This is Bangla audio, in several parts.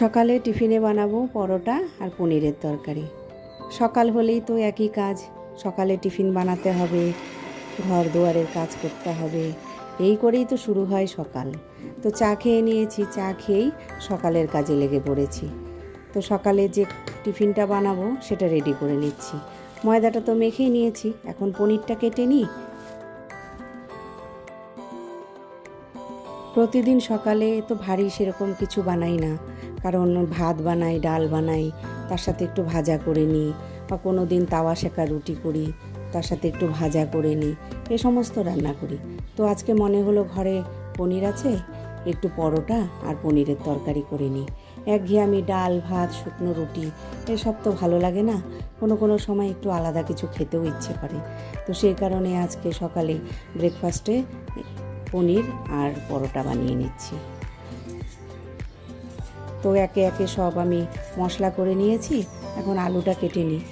সকালে টিফিনে বানাবো পরোটা আর পনিরের তরকারি। সকাল হলেই তো একই কাজ, সকালে টিফিন বানাতে হবে ঘর দুয়ারের কাজ করতে হবে, এই করেই তো শুরু হয় সকাল। তো চা খেয়ে নিয়েছি, চা খেয়েই সকালের কাজে লেগে পড়েছি। তো সকালে যে টিফিনটা বানাবো সেটা রেডি করে নিচ্ছি। ময়দাটা তো মেখেই নিয়েছি, এখন পনিরটা কেটে নিই। প্রতিদিন সকালে তো ভারী সেরকম কিছু বানাই না। কারণ ভাত বানাই, ডাল বানাই, তার সাথে একটু ভাজা করে নিই বা কোনো দিন তাওয়া শেখা রুটি করি, তার সাথে একটু ভাজা করে নিই, এ সমস্ত রান্না করি। তো আজকে মনে হলো ঘরে পনির আছে, একটু পরোটা আর পনিরের তরকারি করে নিই। আমি ডাল, ভাত, শুকনো রুটি, এসব তো ভালো লাগে না, কোনো কোনো সময় একটু আলাদা কিছু খেতেও ইচ্ছে করে। তো সেই কারণে আজকে সকালে ব্রেকফাস্টে পনির আর পরোটা বানিয়ে নিচ্ছি। তো একে একে সব আমি মশলা করে নিয়েছি, এখন আলুটা কেটে নিই।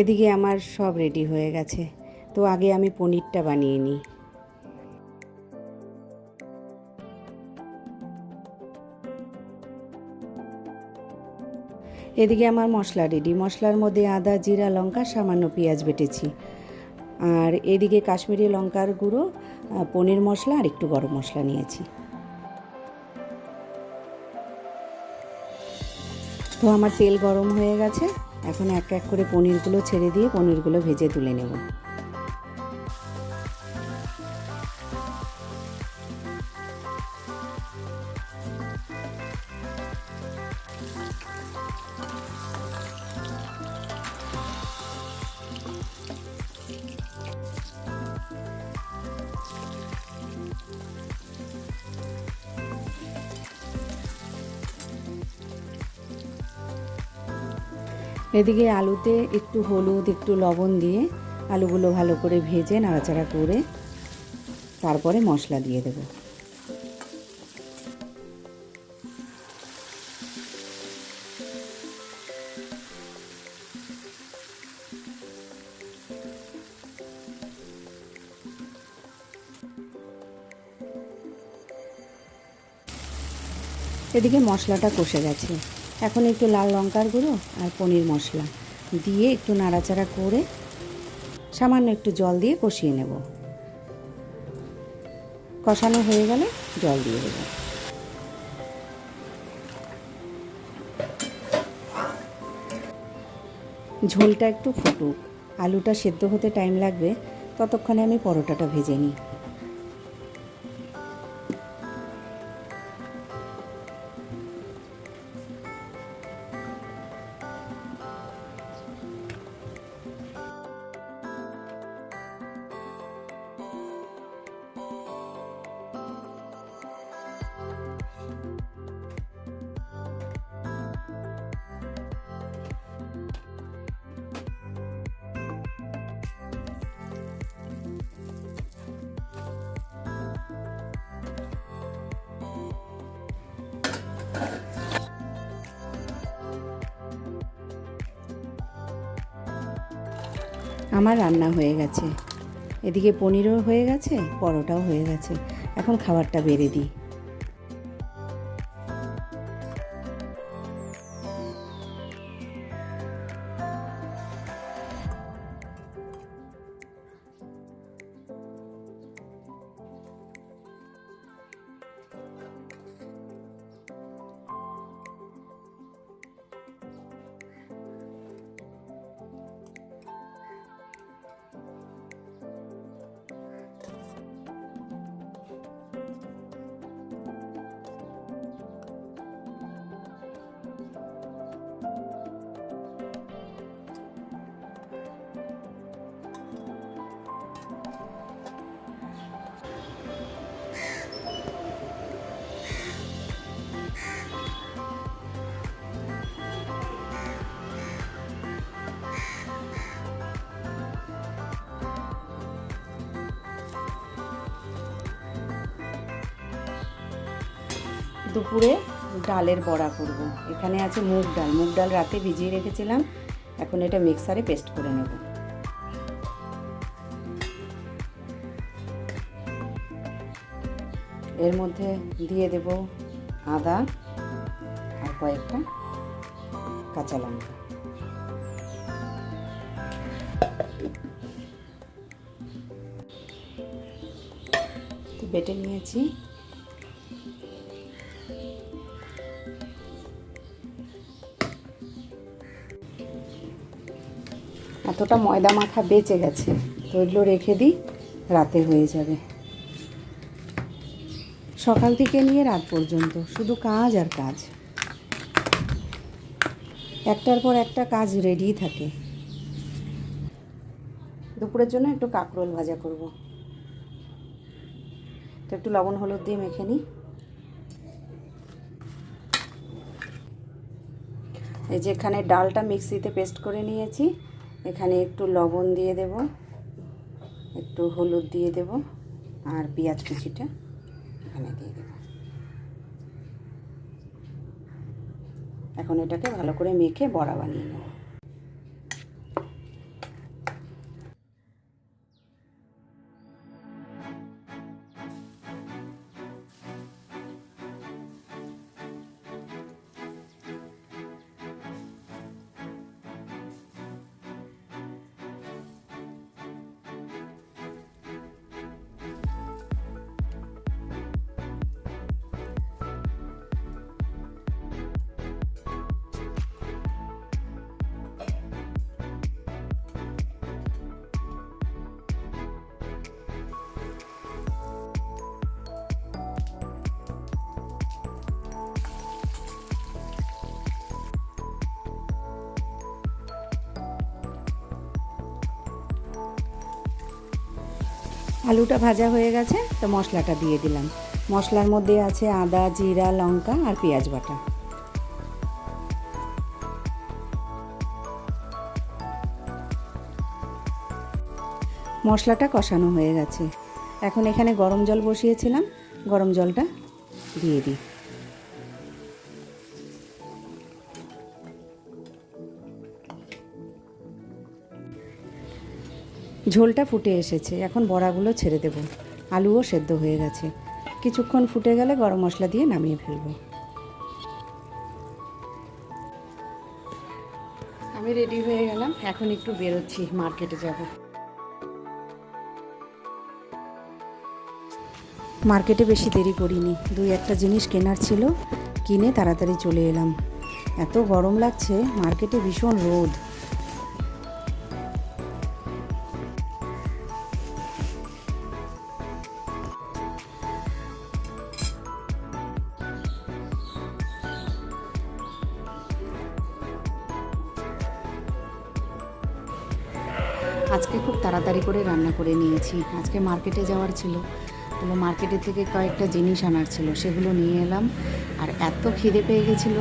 এদিকে আমার সব রেডি হয়ে গেছে, তো আগে আমি পনিরটা বানিয়ে নিই। এদিকে আমার মশলা রেডি মশলার মধ্যে আদা, জিরা, লঙ্কা, সামান্য পেঁয়াজ বেটেছি। আর এদিকে কাশ্মীরি লঙ্কার গুঁড়ো পনির মশলা আর একটু গরম মশলা নিয়েছি। তো আমার তেল গরম হয়ে গেছে। এখন এক এক করে পনিরগুলো ছেড়ে দিয়ে পনিরগুলো ভেজে তুলে নেব। এদিকে আলুতে একটু হলুদ, একটু লবণ দিয়ে আলুগুলো ভালো করে ভেজে নাড়াচাড়া করে তারপরে মশলা দিয়ে দেবো। এদিকে মশলাটা কষে গেছে। এখন একটু লাল লঙ্কার গুঁড়ো আর পনির মশলা দিয়ে একটু নাড়াচাড়া করে সামান্য একটু জল দিয়ে কষিয়ে নেব। কষানো হয়ে গেলে জল দিয়ে দেবো। ঝোলটা একটু ফুটুক। আলুটা সেদ্ধ হতে টাইম লাগবে। ততক্ষণে আমি পরোটাটা ভেজে নিই। আমার রান্না হয়ে গেছে। এদিকে পনিরও হয়ে গেছে, পরোটাও হয়ে গেছে। এখন খাবারটা বেড়ে দিই। দুপুরে ডালের বড়া করব। এখানে আছে মুগ ডাল। মুগ ডাল রাতে ভিজিয়ে রেখেছিলাম। এখন এটা মিক্সারে পেস্ট করে নেব। এর মধ্যে দিয়ে দেব আদা আর কয়েকটা কাঁচা লঙ্কা। বেটে নিয়েছি। এতটা ময়দা মাখা বেঁচে গেছে, তো এগুলো রেখে দিই, রাতে হয়ে যাবে। সকাল থেকে নিয়ে রাত পর্যন্ত, শুধু কাজ আর কাজ। একটার পর একটা কাজ রেডি থাকে। দুপুরের জন্য একটু কাঁকরোল ভাজা করব। তো একটু লবণ, হলুদ দিয়ে মেখে নিই। এই যে এখানে ডালটা মিক্সিতে পেস্ট করে নিয়েছি। এখানে একটু লবণ দিয়ে দেব, একটু হলুদ দিয়ে দেব, আর পেঁয়াজ কুচিটা এখানে দিয়ে দেব। এখন এটাকে ভালো করে মেখে বড়া বানিয়ে নেব। আলুটা ভাজা হয়ে গেছে, তো মশলাটা দিয়ে দিলাম। মশলার মধ্যে আছে আদা, জিরা, লঙ্কা আর পেঁয়াজ বাটা। মশলাটা কষানো হয়ে গেছে। এখন এখানে গরম জল বসিয়েছিলাম। গরম জলটা দিয়ে দিই। ঝোলটা ফুটে এসেছে এখন বড়াগুলো ছেড়ে দেব। আলুও সেদ্ধ হয়ে গেছে। কিছুক্ষণ ফুটে গেলে গরম মশলা দিয়ে নামিয়ে ফেলব। আমি রেডি হয়ে গেলাম এখন একটু বেরোচ্ছি মার্কেটে যাব। মার্কেটে বেশি দেরি করিনি দুই একটা জিনিস কেনার ছিল কিনে তাড়াতাড়ি চলে এলাম। এত গরম লাগছে মার্কেটে ভীষণ রোদ। আজকে খুব তাড়াতাড়ি করে রান্না করে নিয়েছি। আজকে মার্কেটে যাওয়ার ছিল। তাহলে মার্কেটে থেকে কয়েকটা জিনিস আনার ছিল। সেগুলো নিয়ে এলাম। আর এত খিদে পেয়ে গেছিল,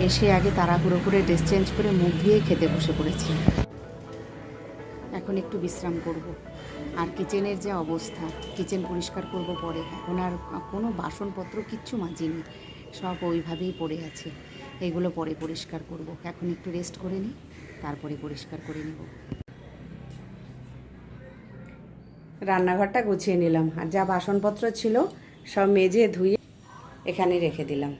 এসে আগে তাড়াহুড়ো করে ড্রেস চেঞ্জ করে মুখ দিয়ে খেতে বসে পড়েছি। এখন একটু বিশ্রাম করব। আর কিচেনের যে অবস্থা কিচেন পরিষ্কার করব পরে। এখন আর কোনো বাসনপত্র কিচ্ছু মাজিনি। সব ওইভাবেই পড়ে আছে। এগুলো পরে পরিষ্কার করব। এখন একটু রেস্ট করে নিই, তারপরে পরিষ্কার করে নেব। রান্নাঘরটা গুছিয়ে নিলাম। আর যা বাসনপত্র ছিল সব মেজে ধুয়ে এখানে রেখে দিলাম।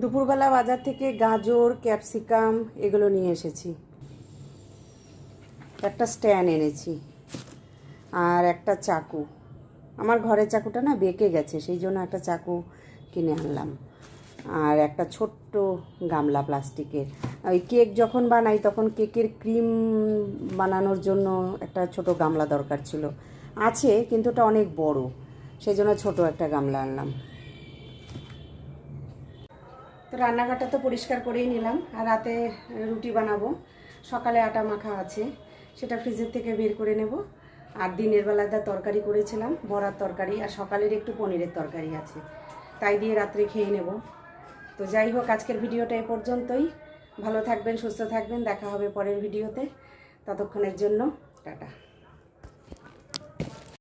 দুপুরবেলা বাজার থেকে গাজর, ক্যাপসিকাম এগুলো নিয়ে এসেছি। একটা স্ট্যান্ড এনেছি আর একটা চাকু। আমার ঘরের চাকুটা না বেঁকে গেছে, সেই জন্য একটা চাকু কিনে আনলাম। আর একটা ছোট্ট গামলা প্লাস্টিকের। ওই কেক যখন বানাই, তখন কেকের ক্রিম বানানোর জন্য একটা ছোট গামলা দরকার ছিল। আছে, কিন্তু ওটা অনেক বড়। সেই জন্য ছোটো একটা গামলা আনলাম। তো রান্নাঘরটা তো পরিষ্কার করেই নিলাম। আর রাতে রুটি বানাবো। সকালে আটা মাখা আছে। সেটা ফ্রিজের থেকে বের করে নেব। আর দিনের বেলাতে তরকারি করেছিলাম, বড়ার তরকারি আর সকালের একটু পনিরের তরকারি আছে। তাই দিয়ে রাত্রে খেয়ে নেব। তো যাই হোক, আজকের ভিডিওটা এ পর্যন্তই। ভালো থাকবেন সুস্থ থাকবেন। দেখা হবে পরের ভিডিওতে। ততক্ষণের জন্য টাটা।